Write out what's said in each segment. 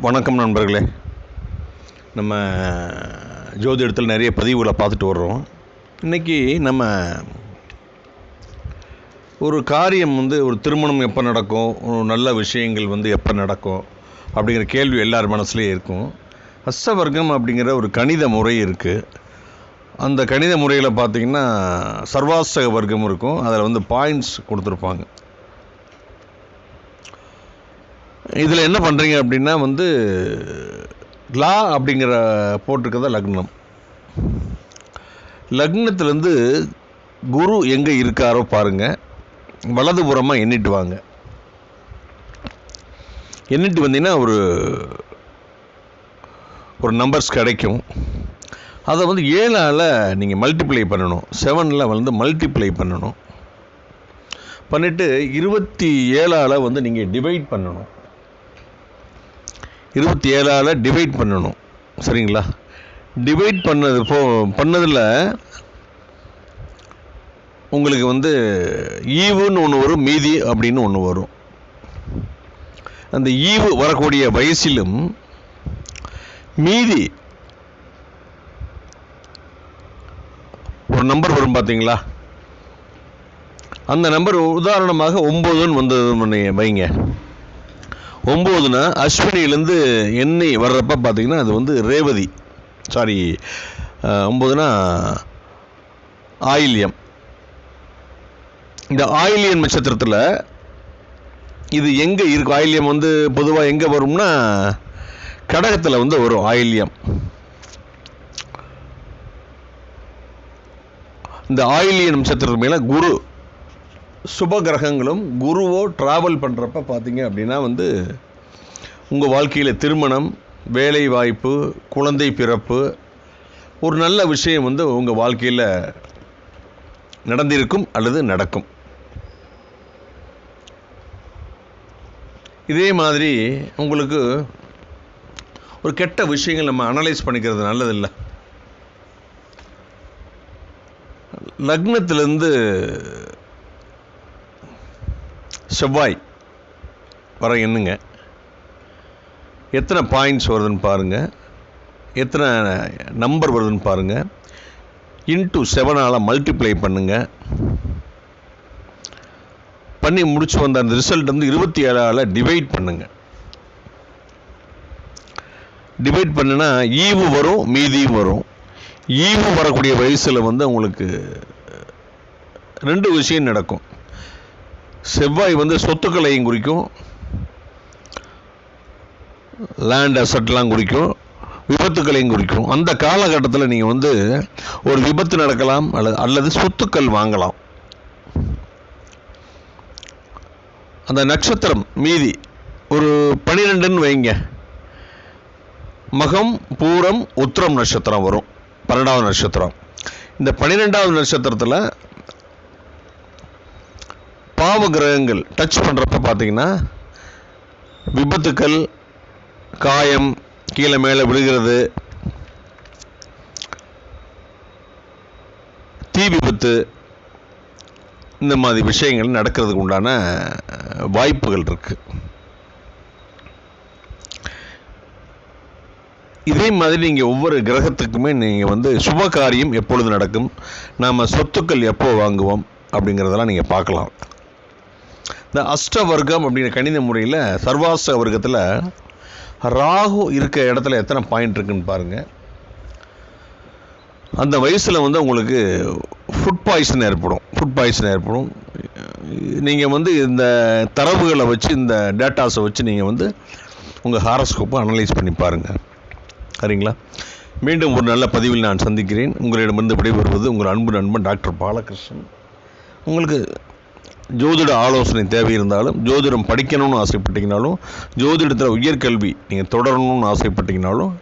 வணக்கம் நண்பர்களே. நம்ம ஜோதிடத்தில் நிறைய பதிவுகளை பார்த்துட்டு வர்றோம். இன்றைக்கி நம்ம ஒரு காரியம் வந்து ஒரு திருமணம் எப்போ நடக்கும் ஒரு நல்ல விஷயங்கள் வந்து எப்போ நடக்கும் அப்படிங்கிற கேள்வி எல்லார் மனசுலேயும் இருக்கும். அஸ்தவர்க்கம் அப்படிங்கிற ஒரு கணித முறை இருக்குது அந்த கணித முறையில் பார்த்தீங்கன்னா சர்வாஸ்தக வர்க்கம் இருக்கும். அதில் வந்து பாயிண்ட்ஸ் கொடுத்துருப்பாங்க. இதில் என்ன பண்ணுறீங்க அப்படின்னா வந்து லா அப்படிங்கிற போட்டிருக்கத லக்னம். லக்னத்துலேருந்து குரு எங்கே இருக்காரோ பாருங்கள் வலதுபுறமாக எண்ணிட்டு வாங்க. எண்ணிட்டு வந்தீங்கன்னா ஒரு ஒரு நம்பர்ஸ் கிடைக்கும். அதை வந்து ஏழால் நீங்கள் மல்டிப்ளை பண்ணணும். செவனில் வந்து மல்டிப்ளை பண்ணணும். பண்ணிவிட்டு இருபத்தி ஏழால் வந்து நீங்கள் டிவைட் பண்ணணும். இருபத்தி ஏழால் டிவைட் பண்ணணும். சரிங்களா? டிவைட் பண்ணது போ பண்ணதில் உங்களுக்கு வந்து ஈவுன்னு ஒன்று வரும் மீதி அப்படின்னு ஒன்று வரும். அந்த ஈவு வரக்கூடிய வயசிலும் மீதி ஒரு நம்பர் வரும் பார்த்தீங்களா அந்த நம்பர் உதாரணமாக ஒம்போதுன்னு வந்ததுன்னு வைங்க. ஒம்போதுனா அஸ்வினிலேருந்து எண்ணெய் வர்றப்ப பார்த்தீங்கன்னா அது வந்து ரேவதி. சாரி ஒம்போதுனா ஆயில்யம். இந்த ஆயிலியன் நட்சத்திரத்தில் இது எங்கே இருக்கும் ஆயில்யம் வந்து பொதுவாக எங்கே வரும்னா கடகத்தில் வந்து வரும் ஆயில்யம். இந்த ஆயிலியன் நட்சத்திரத்து மேலே குரு சுப கிரகங்களும் குருவோ ட்ராவல் பண்ணுறப்ப பார்த்தீங்க அப்படின்னா வந்து உங்கள் வாழ்க்கையில் திருமணம் வேலை வாய்ப்பு குழந்தை பிறப்பு ஒரு நல்ல விஷயம் வந்து உங்கள் வாழ்க்கையில் நடந்திருக்கும் அல்லது நடக்கும். இதே மாதிரி உங்களுக்கு ஒரு கெட்ட விஷயங்கள் நம்ம அனலைஸ் பண்ணிக்கிறது நல்லதில்லை. லக்னத்திலேருந்து செவ்வாய். வர எண்ணுங்க. எத்தனை பாயிண்ட்ஸ் வருதுன்னு பாருங்கள் எத்தனை நம்பர் வருதுன்னு பாருங்கள் இன்ட்டு செவனால் மல்டிப்ளை பண்ணுங்கள் பண்ணி முடிச்சு வந்த அந்த ரிசல்ட் வந்து இருபத்தி ஏழால் டிவைட் பண்ணுங்கள் டிவைட் பண்ணுனா ஈவு வரும் மீதியும் வரும். ஈவு வரக்கூடிய வயசில் வந்து உங்களுக்கு ரெண்டு விஷயம் நடக்கும். செவ்வாய் வந்து சொத்துக்களையும் குறிக்கும். லேண்ட் அசட்லாம் குறிக்கும். விபத்துக்களையும் குறிக்கும். அந்த காலகட்டத்தில் நீங்கள் வந்து ஒரு விபத்து நடக்கலாம் அல்லது அல்லது சொத்துக்கள் வாங்கலாம். அந்த நட்சத்திரம் மீதி ஒரு பனிரெண்டுன்னு வைங்க. மகம் பூரம் உத்திரம் நட்சத்திரம் வரும். பன்னெண்டாவது நட்சத்திரம். இந்த பன்னிரெண்டாவது நட்சத்திரத்தில் பாவ கிரகங்கள் டச் பண்ணுறப்ப பார்த்தீங்கன்னா விபத்துக்கள் காயம் கீழே மேலே விழுகிறது தீ விபத்து இந்த மாதிரி விஷயங்கள் நடக்கிறதுக்கு உண்டான வாய்ப்புகள் இருக்குது இதே மாதிரி நீங்கள் ஒவ்வொரு கிரகத்துக்குமே நீங்கள் வந்து சுப காரியம் எப்பொழுது நடக்கும்? நாம் சொத்துக்கள் எப்போ வாங்குவோம்? அப்படிங்கிறதெல்லாம் நீங்கள் பார்க்கலாம். இந்த அஷ்ட வர்க்கம் அப்படிங்கிற கணித முறையில் சர்வாஷ்ட வர்க்கத்தில் ராகு இருக்க இடத்துல எத்தனை பாயிண்ட் இருக்குன்னு பாருங்கள் அந்த வயசில் வந்து உங்களுக்கு ஃபுட் பாய்சன் ஏற்படும். ஃபுட் பாய்சன் ஏற்படும். நீங்கள் வந்து இந்த தரவுகளை வச்சு இந்த டேட்டாஸை வச்சு நீங்கள் வந்து உங்கள் ஹாரஸ்கோப்பை அனலைஸ் பண்ணி பாருங்கள் சரிங்களா? மீண்டும் ஒரு நல்ல பதிவில் நான் சந்திக்கிறேன். உங்களிடமிருந்து விடைபெறுவது உங்கள் அன்பு நண்பன் டாக்டர் பாலகிருஷ்ணன். உங்களுக்கு ஜோதிட ஆலோசனை தேவை இருந்தாலும் ஜோதிடம் படிக்கணும்னு ஆசைப்பட்டீங்கனாலும் ஜோதிடத்தில் உயர்கல்வி நீங்கள் தொடரணும்னு ஆசைப்பட்டீங்கனாலும்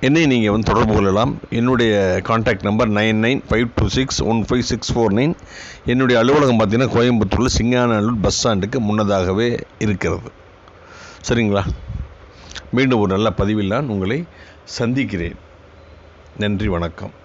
என்னை நீங்கள் வந்து தொடர்பு கொள்ளலாம். என்னுடைய contact number nine nine five two six one five six four nine என்னுடைய அலுவலகம் பார்த்திங்கன்னா கோயம்புத்தூரில் சிங்காநல்லூர் பஸ் ஸ்டாண்டுக்கு முன்னதாகவே இருக்கிறது. சரிங்களா? மீண்டும் ஒரு நல்ல பதிவில் நான் உங்களை சந்திக்கிறேன். நன்றி வணக்கம்.